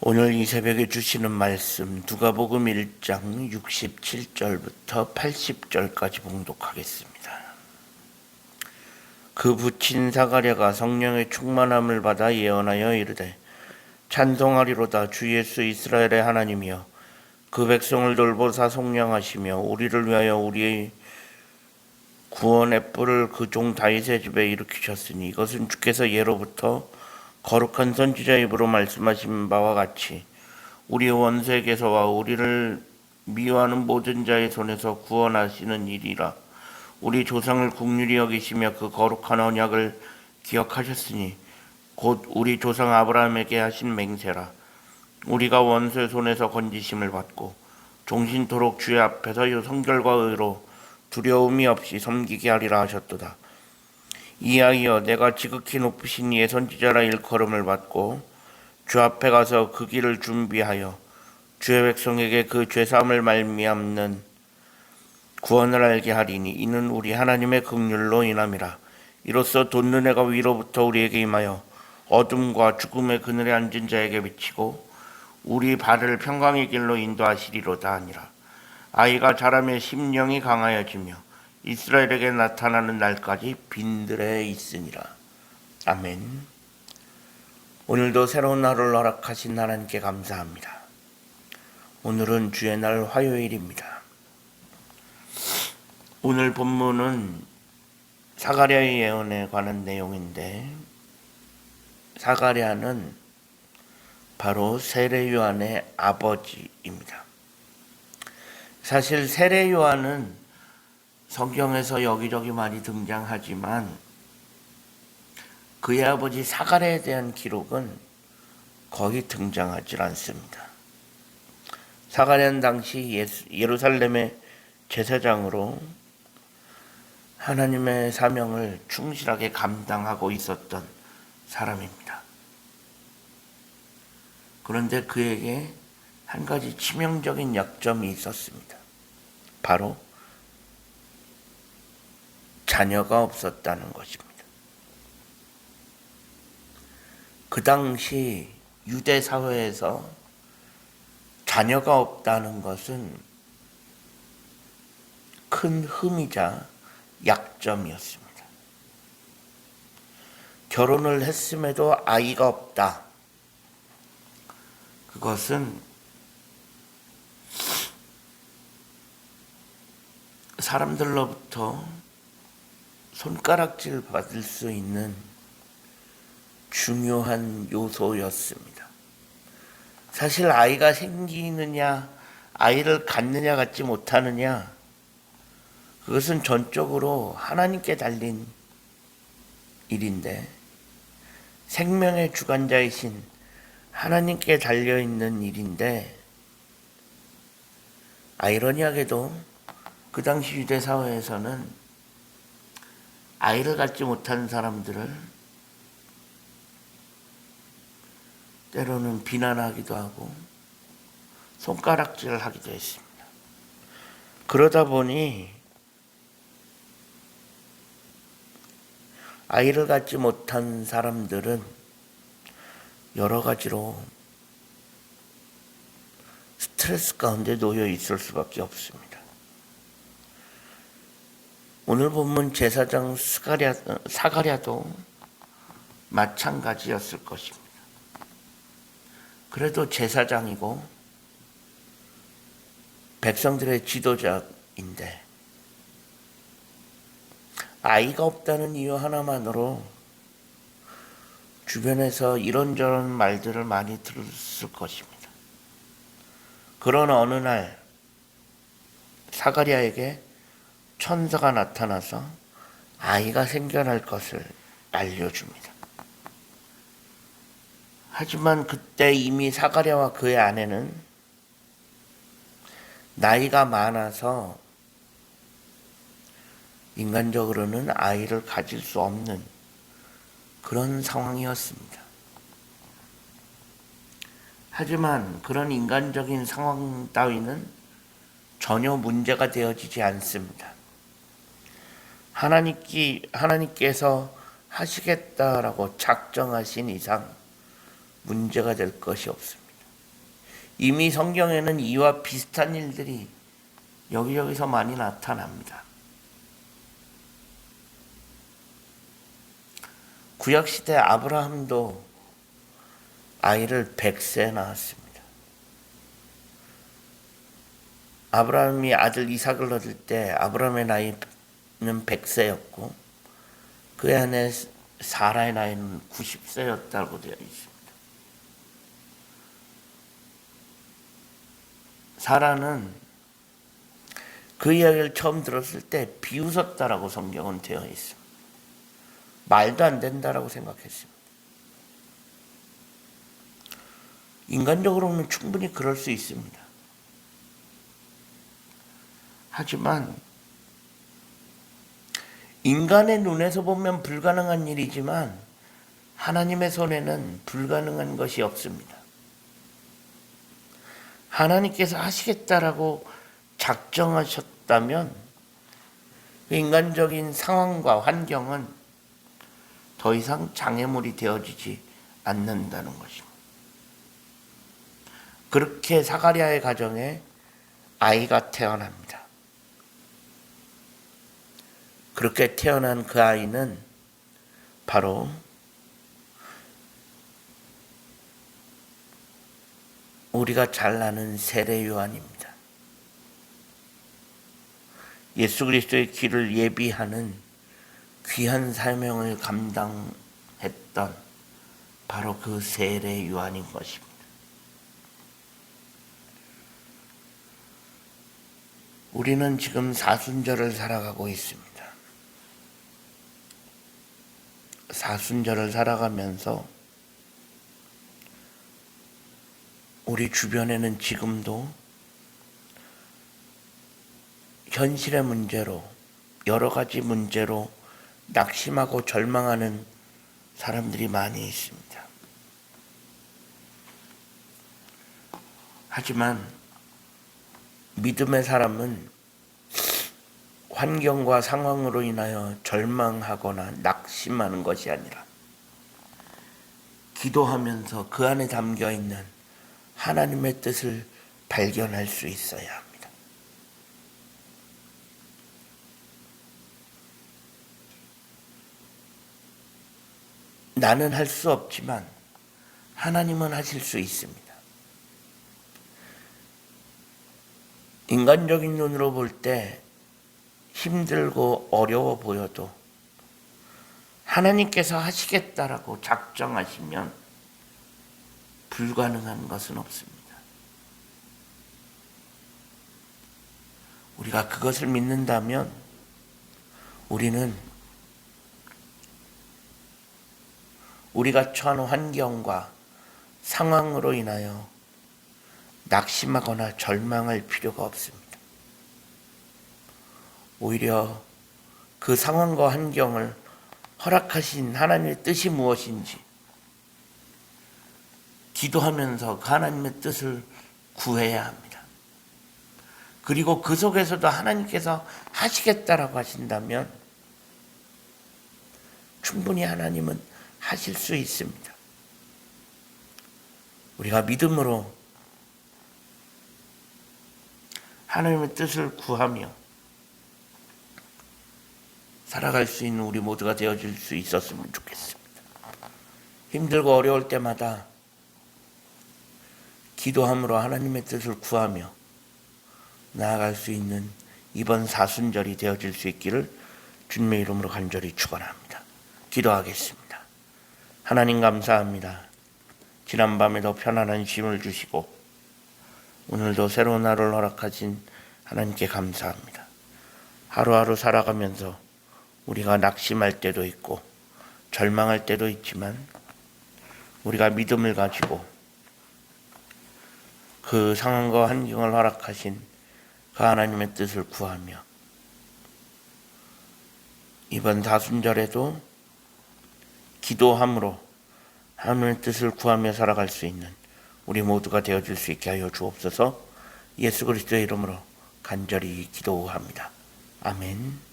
오늘 이 새벽에 주시는 말씀 누가복음 1장 67절부터 80절까지 봉독하겠습니다. 그 부친 사가랴가 성령의 충만함을 받아 예언하여 이르되 찬송하리로다 주 예수 이스라엘의 하나님이여 그 백성을 돌보사 속량하시며 우리를 위하여 우리의 구원의 뿔을 그 종 다윗의 집에 일으키셨으니 이것은 주께서 예로부터 거룩한 선지자 입으로 말씀하신 바와 같이 우리 원수에게서와 우리를 미워하는 모든 자의 손에서 구원하시는 일이라 우리 조상을 국률이 여기시며 그 거룩한 언약을 기억하셨으니 곧 우리 조상 아브라함에게 하신 맹세라 우리가 원수의 손에서 건지심을 받고 종신토록 주의 앞에서 성결과 의로 두려움이 없이 섬기게 하리라 하셨도다. 이하여 내가 지극히 높으신 이의 선지자라 일컬음을 받고 주 앞에 가서 그 길을 준비하여 주의 백성에게 그 죄사함을 말미암는 구원을 알게 하리니 이는 우리 하나님의 긍휼로 인함이라. 이로써 돈 눈해가 위로부터 우리에게 임하여 어둠과 죽음의 그늘에 앉은 자에게 비치고 우리 발을 평강의 길로 인도하시리로다 하니라. 아이가 자라며 심령이 강하여지며 이스라엘에게 나타나는 날까지 빈들에 있으니라. 아멘. 오늘도 새로운 하루를 허락하신 하나님께 감사합니다. 오늘은 주의 날 화요일입니다. 오늘 본문은 사가랴의 예언에 관한 내용인데 사가랴는 바로 세례 요한의 아버지입니다. 사실 세례 요한은 성경에서 여기저기 많이 등장하지만 그의 아버지 사가랴에 대한 기록은 거의 등장하지 않습니다. 사가랴는 당시 예루살렘의 제사장으로 하나님의 사명을 충실하게 감당하고 있었던 사람입니다. 그런데 그에게 한 가지 치명적인 약점이 있었습니다. 바로 자녀가 없었다는 것입니다. 그 당시 유대 사회에서 자녀가 없다는 것은 큰 흠이자 약점이었습니다. 결혼을 했음에도 아이가 없다. 그것은 사람들로부터 손가락질 받을 수 있는 중요한 요소였습니다. 사실 아이가 생기느냐, 아이를 갖느냐, 갖지 못하느냐, 그것은 전적으로 하나님께 달린 일인데, 생명의 주관자이신 하나님께 달려있는 일인데, 아이러니하게도 그 당시 유대 사회에서는 아이를 갖지 못한 사람들을 때로는 비난하기도 하고 손가락질을 하기도 했습니다. 그러다 보니 아이를 갖지 못한 사람들은 여러 가지로 스트레스 가운데 놓여 있을 수밖에 없습니다. 오늘 본문 제사장 스가랴, 사가랴도 마찬가지였을 것입니다. 그래도 제사장이고 백성들의 지도자인데 아이가 없다는 이유 하나만으로 주변에서 이런저런 말들을 많이 들었을 것입니다. 그런 어느 날 사가랴에게 천사가 나타나서 아이가 생겨날 것을 알려줍니다. 하지만 그때 이미 사가랴와 그의 아내는 나이가 많아서 인간적으로는 아이를 가질 수 없는 그런 상황이었습니다. 하지만 그런 인간적인 상황 따위는 전혀 문제가 되어지지 않습니다. 하나님께, 하나님께서 하시겠다라고 작정하신 이상 문제가 될 것이 없습니다. 이미 성경에는 이와 비슷한 일들이 여기저기서 많이 나타납니다. 구약 시대 아브라함도 아이를 100세에 낳았습니다. 아브라함이 아들 이삭을 얻을 때 아브라함의 나이 는 100세였고 그의 아내 사라의 나이는 90세였다고 되어 있습니다. 사라는 그 이야기를 처음 들었을 때 비웃었다라고 성경은 되어 있습니다. 말도 안 된다라고 생각했습니다. 인간적으로는 충분히 그럴 수 있습니다. 하지만 인간의 눈에서 보면 불가능한 일이지만 하나님의 손에는 불가능한 것이 없습니다. 하나님께서 하시겠다라고 작정하셨다면 그 인간적인 상황과 환경은 더 이상 장애물이 되어지지 않는다는 것입니다. 그렇게 사가리아의 가정에 아이가 태어납니다. 그렇게 태어난 그 아이는 바로 우리가 잘 아는 세례 요한입니다. 예수 그리스도의 길을 예비하는 귀한 사명을 감당했던 바로 그 세례 요한인 것입니다. 우리는 지금 사순절을 살아가고 있습니다. 사순절을 살아가면서 우리 주변에는 지금도 현실의 문제로 여러 가지 문제로 낙심하고 절망하는 사람들이 많이 있습니다. 하지만 믿음의 사람은 환경과 상황으로 인하여 절망하거나 낙심하는 것이 아니라 기도하면서 그 안에 담겨 있는 하나님의 뜻을 발견할 수 있어야 합니다. 나는 할 수 없지만 하나님은 하실 수 있습니다. 인간적인 눈으로 볼 때 힘들고 어려워 보여도 하나님께서 하시겠다라고 작정하시면 불가능한 것은 없습니다. 우리가 그것을 믿는다면 우리는 우리가 처한 환경과 상황으로 인하여 낙심하거나 절망할 필요가 없습니다. 오히려 그 상황과 환경을 허락하신 하나님의 뜻이 무엇인지 기도하면서 그 하나님의 뜻을 구해야 합니다. 그리고 그 속에서도 하나님께서 하시겠다라고 하신다면 충분히 하나님은 하실 수 있습니다. 우리가 믿음으로 하나님의 뜻을 구하며 살아갈 수 있는 우리 모두가 되어질 수 있었으면 좋겠습니다. 힘들고 어려울 때마다 기도함으로 하나님의 뜻을 구하며 나아갈 수 있는 이번 사순절이 되어질 수 있기를 주님의 이름으로 간절히 축원합니다. 기도하겠습니다. 하나님 감사합니다. 지난 밤에도 편안한 쉼을 주시고 오늘도 새로운 하루를 허락하신 하나님께 감사합니다. 하루하루 살아가면서 우리가 낙심할 때도 있고 절망할 때도 있지만 우리가 믿음을 가지고 그 상황과 환경을 허락하신 그 하나님의 뜻을 구하며 이번 다순절에도 기도함으로 하나님의 뜻을 구하며 살아갈 수 있는 우리 모두가 되어줄 수 있게 하여 주옵소서 예수 그리스도의 이름으로 간절히 기도합니다. 아멘.